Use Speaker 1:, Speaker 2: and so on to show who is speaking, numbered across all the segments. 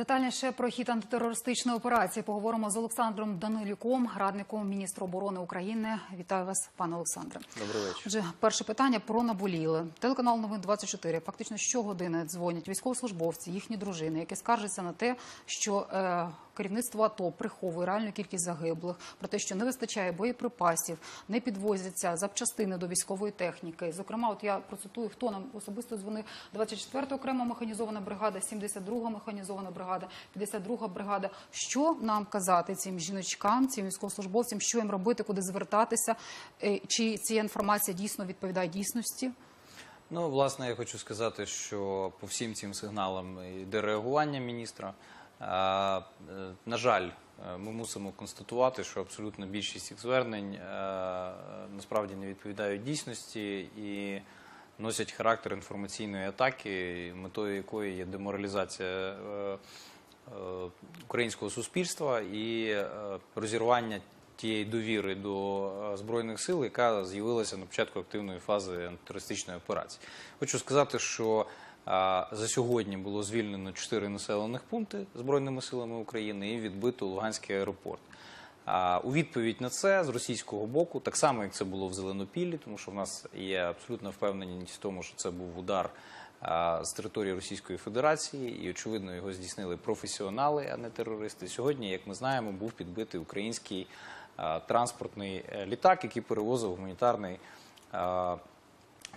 Speaker 1: Детальніше про хід антитерористичної операції поговоримо з Олександром Данилюком, радником міністра оборони України. Вітаю вас, пане Олександре.
Speaker 2: Добрий вечір.
Speaker 1: Отже, перше питання про наболіли. Телеканал Новин 24 Фактично щогодини дзвонять військовослужбовці, їхні дружини, які скаржаться на те, що е, керівництво АТО приховує реальну кількість загиблих, про те, що не вистачає боєприпасів, не підвозяться запчастини до військової техніки. Зокрема, от я процитую, хто нам особисто дзвонив 24 окрема механізована бригада, 72 механізована бригада, 52 бригада. Що нам казати цим жіночкам, цим військовослужбовцям, що їм робити, куди звертатися? Е, Чи ця інформація дійсно відповідає дійсності?
Speaker 2: Ну, власне, я хочу сказати, що по всім цим сигналам йде реагування міністра. Е, На жаль, е, ми мусимо констатувати, що абсолютно більшість цих звернень е, насправді не відповідають дійсності і носять характер інформаційної атаки, метою якої є деморалізація українського суспільства і розірвання тієї довіри до збройних сил, яка з'явилася на початку активної фази антитерористичної операції. Хочу сказати, що за сьогодні було звільнено чотири населених пункти збройними силами України і відбито Луганський аеропорт. У відповідь на це з російського боку, так само як це було в Зеленопіллі, тому що в нас є абсолютна впевненість в тому, що це був удар з території Російської Федерації, і очевидно його здійснили професіонали, а не терористи. Сьогодні, як ми знаємо, був підбитий український транспортний е, літак, який перевозив гуманітарний.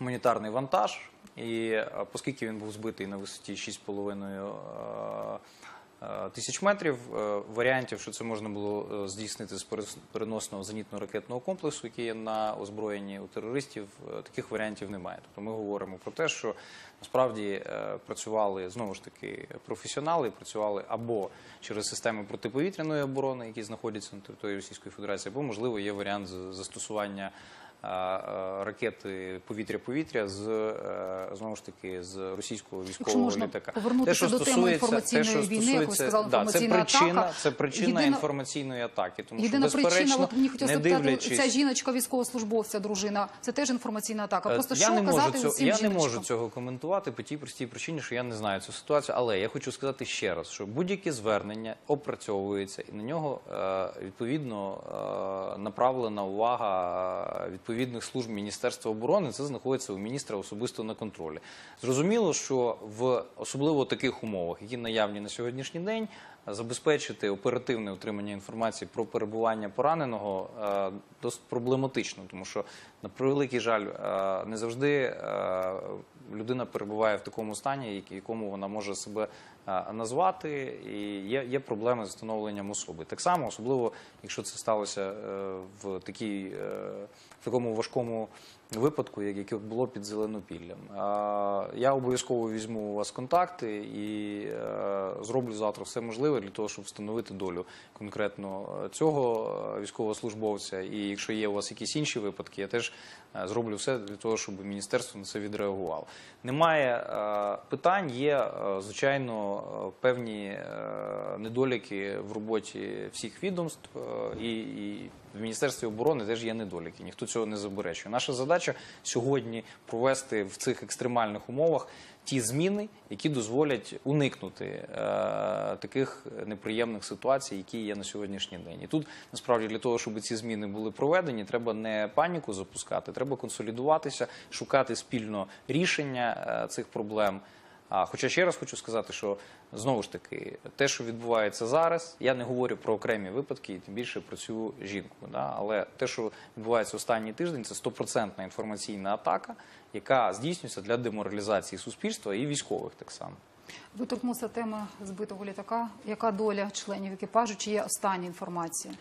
Speaker 2: Гуманітарний вантаж, і е, оскільки він був збитий на висоті 6,5 е, тисяч метрів, е, варіантів, що це можна було е, здійснити з переносного зенітно-ракетного комплексу, який є на озброєнні у терористів, е, таких варіантів немає. Тобто ми говоримо про те, що насправді е, працювали знову ж таки професіонали, працювали або через системи протиповітряної оборони, які знаходяться на території Російської Федерації, або можливо є варіант застосування ракети повітря-повітря з е, знову ж таки з російського
Speaker 1: Якщо
Speaker 2: військового
Speaker 1: можна
Speaker 2: літака.
Speaker 1: повернутися до теми інформаційної війни, як ви сказали,
Speaker 2: да, це причина,
Speaker 1: атака.
Speaker 2: це причина
Speaker 1: Єдина-
Speaker 2: інформаційної атаки. Тому
Speaker 1: Єдина
Speaker 2: що
Speaker 1: причина, от мені хотілося
Speaker 2: не дивлячись,
Speaker 1: ця жіночка військовослужбовця, дружина, це теж інформаційна атака.
Speaker 2: Е,
Speaker 1: Просто
Speaker 2: я
Speaker 1: що
Speaker 2: не можу
Speaker 1: казати
Speaker 2: цього,
Speaker 1: усім
Speaker 2: я не можу цього коментувати по тій простій причині, що я не знаю цю ситуацію. Але я хочу сказати ще раз, що будь-яке звернення опрацьовується, і на нього е, відповідно е, направлена увага е, відповідних служб Міністерства оборони. Це знаходиться у міністра особисто на контролі. Зрозуміло, що в особливо таких умовах, які наявні на сьогоднішній день. Забезпечити оперативне отримання інформації про перебування пораненого е, досить проблематично, тому що на превеликий жаль, е, не завжди е, людина перебуває в такому стані, якому вона може себе назвати, і є, проблеми з встановленням особи. Так само, особливо якщо це сталося в такій такому важкому випадку, як яке було під Зеленопіллям. Я обов'язково візьму у вас контакти і е, зроблю завтра все можливе для того, щоб встановити долю конкретно е, цього е, військовослужбовця. І якщо є у вас якісь інші випадки, я теж зроблю все для того, щоб міністерство на це відреагувало. Немає питань, є звичайно певні недоліки в роботі всіх відомств і в Міністерстві оборони теж є недоліки. Ніхто цього не заперечує. Наша задача сьогодні провести в цих екстремальних умовах ті зміни, які дозволять уникнути е, таких неприємних ситуацій, які є на сьогоднішній день. І тут насправді для того, щоб ці зміни були проведені, треба не паніку запускати, треба консолідуватися, шукати спільно рішення е, цих проблем. А хоча ще раз хочу сказати, що знову ж таки, те, що відбувається зараз, я не говорю про окремі випадки, і тим більше про цю жінку. Да? Але те, що відбувається останній тиждень, це стопроцентна інформаційна атака, яка здійснюється для деморалізації суспільства і військових так само.
Speaker 1: Ви теми збитого літака. Яка доля членів екіпажу? Чи є остання інформація?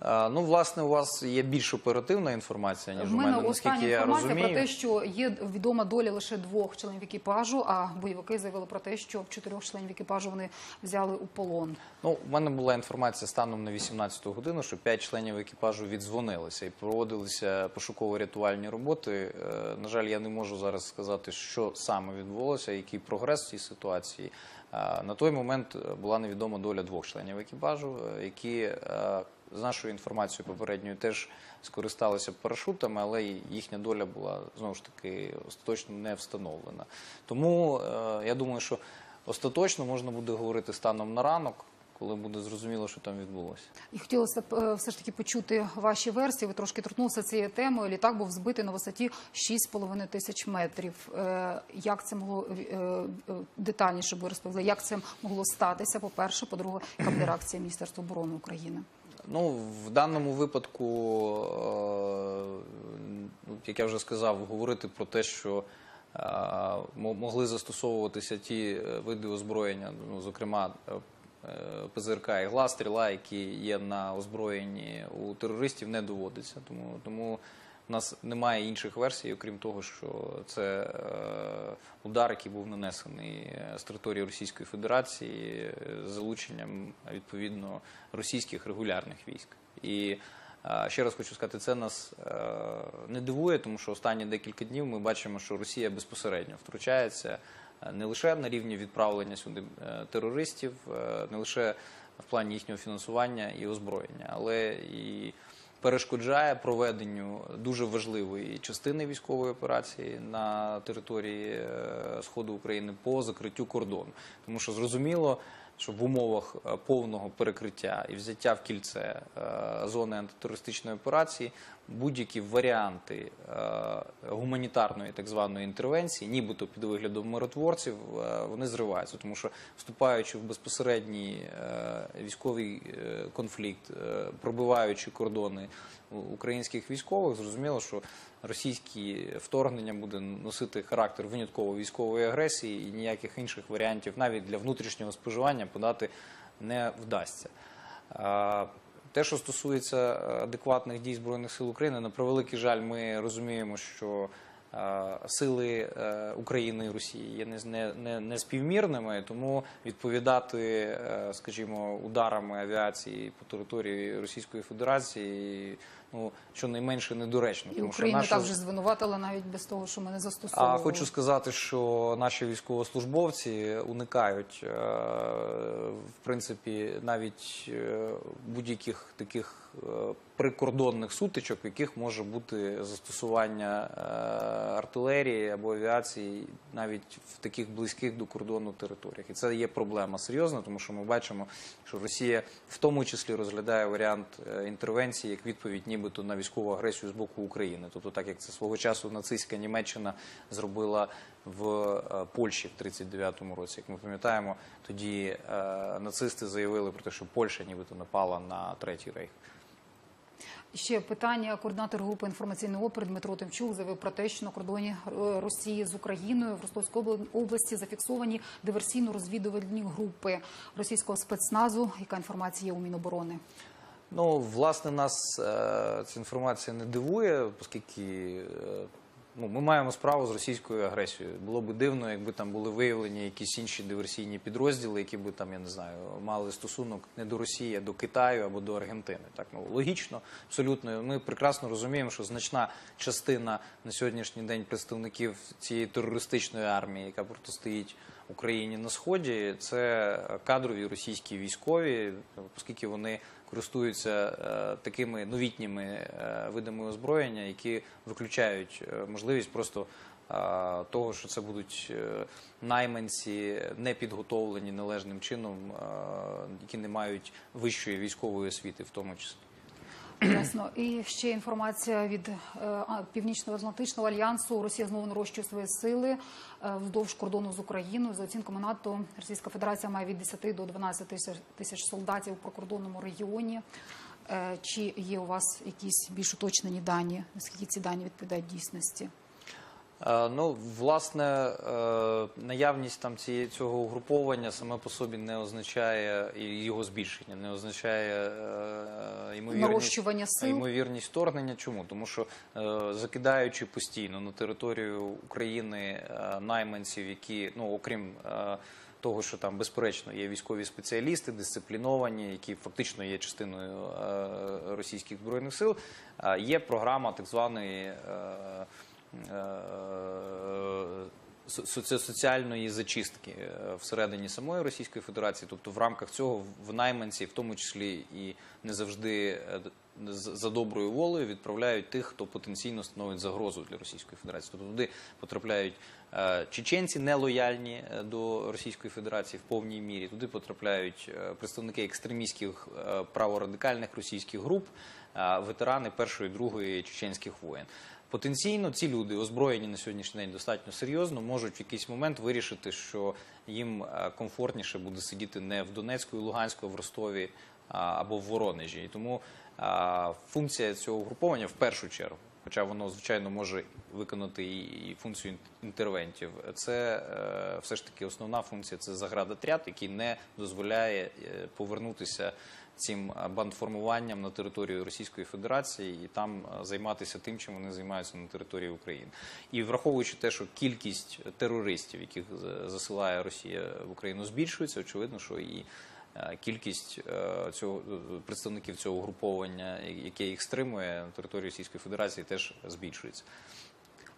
Speaker 2: А, Ну, власне, у вас є більш оперативна інформація, ніж у
Speaker 1: мене
Speaker 2: мене,
Speaker 1: остання
Speaker 2: наскільки я
Speaker 1: інформація
Speaker 2: розумію.
Speaker 1: про те, що є відома доля лише двох членів екіпажу, а бойовики заявили про те, що чотирьох членів екіпажу вони взяли у полон.
Speaker 2: Ну, у мене була інформація станом на 18-ту годину, що п'ять членів екіпажу віддзвонилися і проводилися пошуково-рятувальні роботи. Е, На жаль, я не можу зараз сказати, що саме відбулося, який прогрес в цій ситуації. Е, На той момент е, була невідома доля двох членів екіпажу, е, які е, з нашою інформацією попередньою теж скористалися парашутами, але їхня доля була знову ж таки остаточно не встановлена. Тому е, я думаю, що остаточно можна буде говорити станом на ранок, коли буде зрозуміло, що там відбулося.
Speaker 1: І хотілося б е, все ж таки почути ваші версії. Ви трошки торкнулися цією темою. Літак був збитий на висоті 6,5 тисяч метрів. Е, Як це могло детальніше би розповіли? Як це могло статися? По перше, по-друге, яка буде реакція Міністерства оборони України?
Speaker 2: Ну, в даному випадку, е, як я вже сказав, говорити про те, що е, могли застосовуватися ті е, види озброєння, ну, зокрема ПЗРК і ГЛА, стріла, які є на озброєнні у терористів, не доводиться. Тому, тому у нас немає інших версій, окрім того, що це е, удар, який був нанесений е, з території Російської Федерації е, з залученням відповідно російських регулярних військ. І ще раз хочу сказати, це нас не дивує, тому що останні декілька днів ми бачимо, що Росія безпосередньо втручається не лише на рівні відправлення сюди терористів, не лише в плані їхнього фінансування і озброєння, але і перешкоджає проведенню дуже важливої частини військової операції на території е, сходу України по закриттю кордону. Тому що зрозуміло, що в умовах е, повного перекриття і взяття в кільце е, зони антитерористичної операції будь-які варіанти е, гуманітарної так званої інтервенції, нібито під виглядом миротворців, е, вони зриваються, тому що вступаючи в безпосередній е, військовий конфлікт, пробиваючи кордони українських військових, зрозуміло, що російське вторгнення буде носити характер винятково військової агресії і ніяких інших варіантів навіть для внутрішнього споживання подати не вдасться. Те, що стосується е, адекватних дій Збройних сил України, на превеликий жаль, ми розуміємо, що сили е, України і Росії є не, не, не, співмірними, тому відповідати, е, скажімо, ударами авіації по території Російської Федерації, ну щонайменше недоречно.
Speaker 1: І
Speaker 2: тому що
Speaker 1: Україна
Speaker 2: наша-
Speaker 1: так вже звинуватила навіть без того, що ми не застосовували.
Speaker 2: а хочу сказати, що наші військовослужбовці уникають, е, в принципі, навіть будь-яких таких прикордонних сутичок, в яких може бути застосування е, артилерії або авіації навіть в таких близьких до кордону територіях. І це є проблема серйозна, тому що ми бачимо, що Росія в тому числі розглядає варіант е, інтервенції як відповідь нібито на військову агресію з боку України. Тобто, так як це свого часу нацистська Німеччина зробила в е, Польщі в 39-му році. Як ми пам'ятаємо, тоді е, нацисти заявили про те, що Польща нібито напала на третій рейх.
Speaker 1: Ще питання. Координатор групи інформаційний опер Дмитро Тимчук заявив про те, що на кордоні Росії з Україною в Ростовській обла- області зафіксовані диверсійно-розвідувальні групи російського спецназу. Яка інформація є у Міноборони?
Speaker 2: Ну, власне, нас е, ця інформація не дивує, оскільки е, ну, ми маємо справу з російською агресією. Було б дивно, якби там були виявлені якісь інші диверсійні підрозділи, які би там, я не знаю, мали стосунок не до Росії, а до Китаю або до Аргентини. Так, ну, логічно, абсолютно. Ми прекрасно розуміємо, що значна частина на сьогоднішній день представників цієї терористичної армії, яка протистоїть Україні на сході, це кадрові російські військові, оскільки вони користуються е, такими новітніми е, видами озброєння, які виключають е, можливість просто того, що це будуть найманці, не підготовлені належним чином, які не мають вищої військової освіти, в тому числі.
Speaker 1: Ясно. І ще інформація від е, Північно-Атлантичного альянсу. Росія знову нарощує свої сили е, вздовж кордону з Україною. За оцінками НАТО, Російська Федерація має від 10 до 12 тисяч, солдатів у прикордонному регіоні. Е, Чи є у вас якісь більш уточнені дані? Наскільки ці дані відповідають дійсності?
Speaker 2: Е, Ну, власне, е, наявність там цієї цього угруповання саме по собі не означає і його збільшення, не означає е, ймовірність,
Speaker 1: Нарощування сил?
Speaker 2: ймовірність вторгнення. Чому? Тому що е, закидаючи постійно на територію України е, найманців, які ну окрім е, того, що там безперечно є військові спеціалісти, дисципліновані, які фактично є частиною е, російських збройних сил, е, є програма так званої. е, соціальної зачистки е, всередині самої Російської Федерації, тобто в рамках цього в найманці, в тому числі і не завжди е, за доброю волею відправляють тих, хто потенційно становить загрозу для Російської Федерації. Тобто туди потрапляють е, чеченці нелояльні е, до Російської Федерації в повній мірі. Туди потрапляють е, представники екстремістських е, праворадикальних російських груп, е, ветерани першої, другої чеченських воєн. Потенційно ці люди, озброєні на сьогоднішній день достатньо серйозно, можуть в якийсь момент вирішити, що їм е, комфортніше буде сидіти не в Донецьку і Луганську, а в Ростові або в Воронежі. І тому функція цього угруповання в першу чергу, хоча воно звичайно може виконати і, функцію інтервентів, це е, все ж таки основна функція це заградотряд, який не дозволяє е, повернутися цим бандформуванням на територію Російської Федерації і там е, займатися тим, чим вони займаються на території України. І враховуючи те, що кількість терористів, яких засилає Росія в Україну, збільшується, очевидно, що і е, кількість е, цього представників цього угруповання, яке їх стримує на території Російської Федерації, теж збільшується.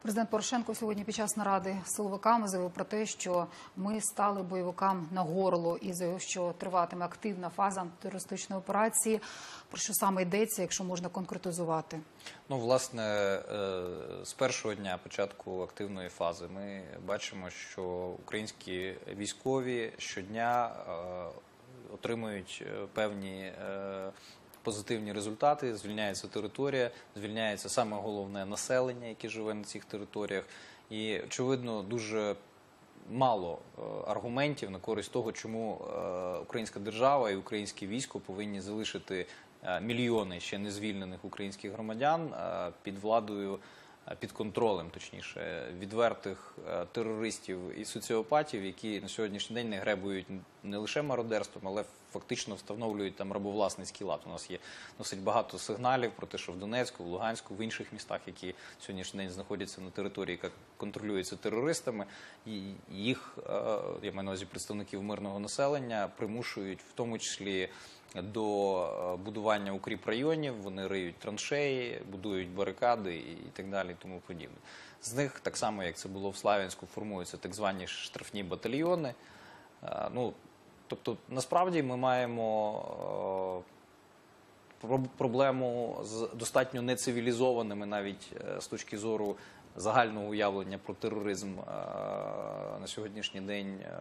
Speaker 1: Президент Порошенко сьогодні під час наради з силовиками заявив про те, що ми стали бойовикам на горло і заявив, що триватиме активна фаза антитерористичної операції. Про що саме йдеться, якщо можна конкретизувати?
Speaker 2: Ну, власне, е, з першого дня початку активної фази ми бачимо, що українські військові щодня е, отримують е, певні позитивні результати. Звільняється територія, звільняється саме головне населення, яке живе на цих територіях. І очевидно, дуже мало е, аргументів на користь того, чому е, українська держава і українське військо повинні залишити е, мільйони ще не звільнених українських громадян під владою. Е, Під контролем, точніше, відвертих е, терористів і соціопатів, які на сьогоднішній день не гребують не лише мародерством, але фактично встановлюють там рабовласницький лад. У нас є досить багато сигналів про те, що в Донецьку, в Луганську, в інших містах, які сьогоднішній день знаходяться на території, яка контролюється терористами, і їх е, я маю на увазі представників мирного населення примушують в тому числі. До е, будування укріп районів вони риють траншеї, будують барикади і так далі, тому подібне. З них так само, як це було в Славянську, формуються так звані штрафні батальйони. Е, Ну, тобто, насправді ми маємо е, проблему з достатньо нецивілізованими навіть з точки зору загального уявлення про тероризм е, на сьогоднішній день е,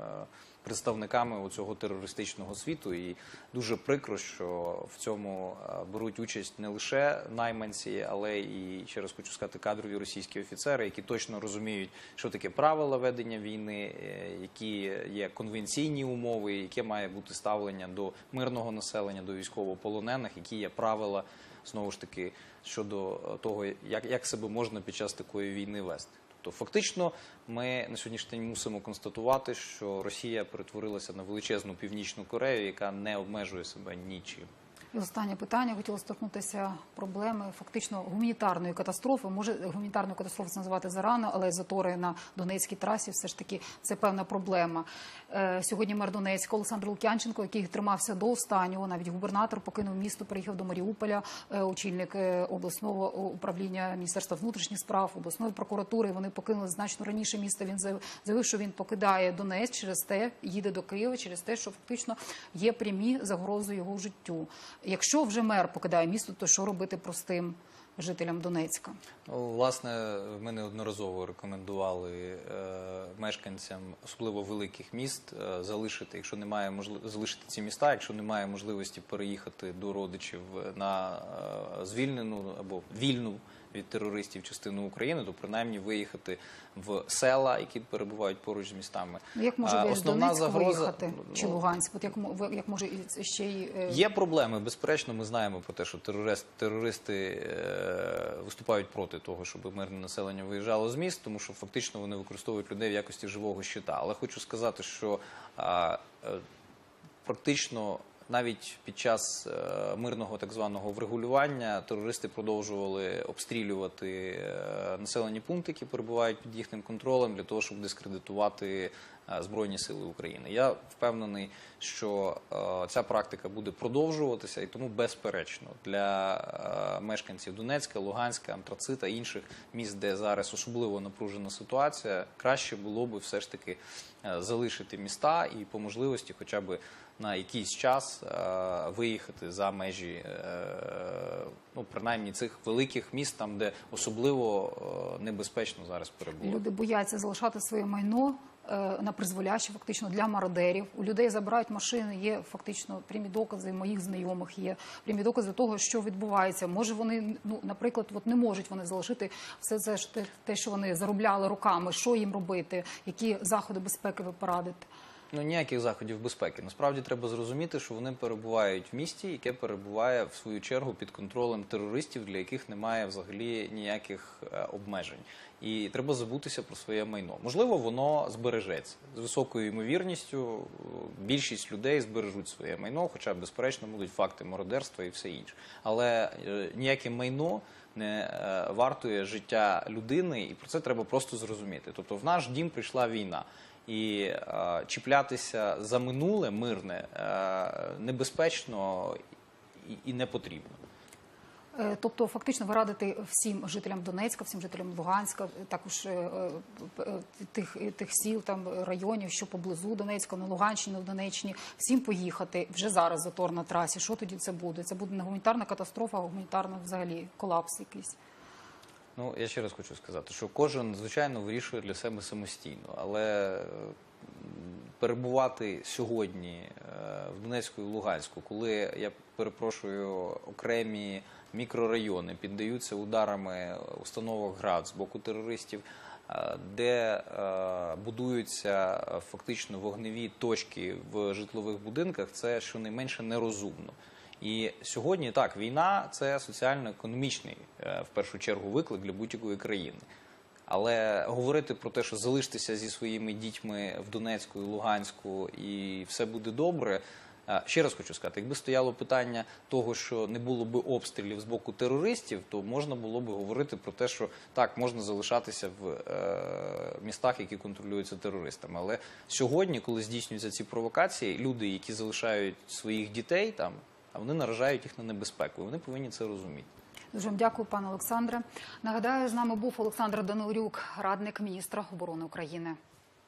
Speaker 2: представниками цього терористичного світу. І дуже прикро, що в цьому е, беруть участь не лише найманці, але і ще раз хочу сказати, кадрові російські офіцери, які точно розуміють, що таке правила ведення війни, які є конвенційні умови, яке має бути ставлення до мирного населення, до військовополонених, які є правила знову ж таки щодо е, того, як, як себе можна під час такої війни вести. Тобто, фактично, ми на сьогоднішній день мусимо констатувати, що Росія перетворилася на величезну північну Корею, яка не обмежує себе нічим.
Speaker 1: І останнє питання хотіла торкнутися проблеми фактично гуманітарної катастрофи. Може гуманітарну катастрофу називати зарано, але затори на Донецькій трасі все ж таки це певна проблема. Е, сьогодні мер Донецька Олександр Лук'янченко, який тримався до останнього, навіть губернатор покинув місто, приїхав до Маріуполя, е, очільник е, обласного управління Міністерства внутрішніх справ, обласної прокуратури. Вони покинули значно раніше місто. Він заявив, що він покидає Донецьк через те, їде до Києва через те, що фактично є прямі загрози його життю. Якщо вже мер покидає місто, то що робити простим жителям Донецька?
Speaker 2: Ну, власне, ми неодноразово рекомендували е, мешканцям, особливо великих міст, е, залишити, якщо немає можливості, залишити ці міста, якщо немає можливості переїхати до родичів на е, звільнену або вільну від терористів частину України, то принаймні виїхати в села, які перебувають поруч з містами.
Speaker 1: Ну, Як може
Speaker 2: А основна
Speaker 1: Донецьк
Speaker 2: загроза-
Speaker 1: виїхати чи
Speaker 2: ну,
Speaker 1: Луганськ? От як, як може ще й е,
Speaker 2: Є проблеми, безперечно, ми знаємо про те, що терорист, терористи е, виступають проти того, щоб мирне населення виїжджало з міст, тому що фактично вони використовують людей в якості живого щита. Але хочу сказати, що е, практично навіть під час е, мирного так званого врегулювання терористи продовжували обстрілювати е, населені пункти, які перебувають під їхнім контролем, для того, щоб дискредитувати е, Збройні Сили України. Я впевнений, що ця практика буде продовжуватися, і тому безперечно для мешканців Донецька, Луганська, Антрацита інших міст, де зараз особливо напружена ситуація, краще було би все ж таки залишити міста і по можливості, хоча б на якийсь час е, виїхати за межі, е, ну принаймні цих великих міст, там де особливо е, небезпечно зараз перебувати.
Speaker 1: Люди бояться залишати своє майно на призволяще, фактично для мародерів. У людей забирають машини. Є фактично прямі докази моїх знайомих. Є прямі докази того, що відбувається. Може, вони ну, наприклад, от не можуть вони залишити все це те, що вони заробляли руками. Що їм робити? Які заходи безпеки ви порадите?
Speaker 2: Ну ніяких заходів безпеки. Насправді треба зрозуміти, що вони перебувають в місті, яке перебуває в свою чергу під контролем терористів, для яких немає взагалі ніяких е, обмежень. І треба забутися про своє майно. Можливо, воно збережеться з високою ймовірністю. е, Більшість людей збережуть своє майно, хоча безперечно будуть факти мародерства і все інше. Але е, ніяке майно не вартує життя людини, і про це треба просто зрозуміти. Тобто, в наш дім прийшла війна. І е, чіплятися за минуле мирне е, небезпечно і, і не потрібно.
Speaker 1: Е, Тобто, фактично, ви радите всім жителям Донецька, всім жителям Луганська, також е, е, е, тих, тих сіл, там районів, що поблизу Донецька, на Луганщині, на Донеччині, всім поїхати вже зараз затор на трасі. Що тоді це буде? Це буде не гуманітарна катастрофа, а гуманітарна взагалі колапс якийсь.
Speaker 2: Ну я ще раз хочу сказати, що кожен звичайно вирішує для себе самостійно, але перебувати сьогодні е, в Донецьку і Луганську, коли я перепрошую окремі мікрорайони піддаються ударами установок ГРАД з боку терористів, е, де е, будуються фактично вогневі точки в житлових будинках, це щонайменше нерозумно. І сьогодні так, війна це соціально-економічний е, в першу чергу виклик для будь-якої країни. Але говорити про те, що залиштеся зі своїми дітьми в Донецьку і Луганську і все буде добре. е, Ще раз хочу сказати, якби стояло питання того, що не було би обстрілів з боку терористів, то можна було би говорити про те, що так можна залишатися в е, містах, які контролюються терористами. Але сьогодні, коли здійснюються ці провокації, люди, які залишають своїх дітей там, а вони наражають їх на небезпеку. і Вони повинні це розуміти.
Speaker 1: Дуже вам дякую, пане Олександре. Нагадаю, з нами був Олександр Данилюк, радник міністра оборони України.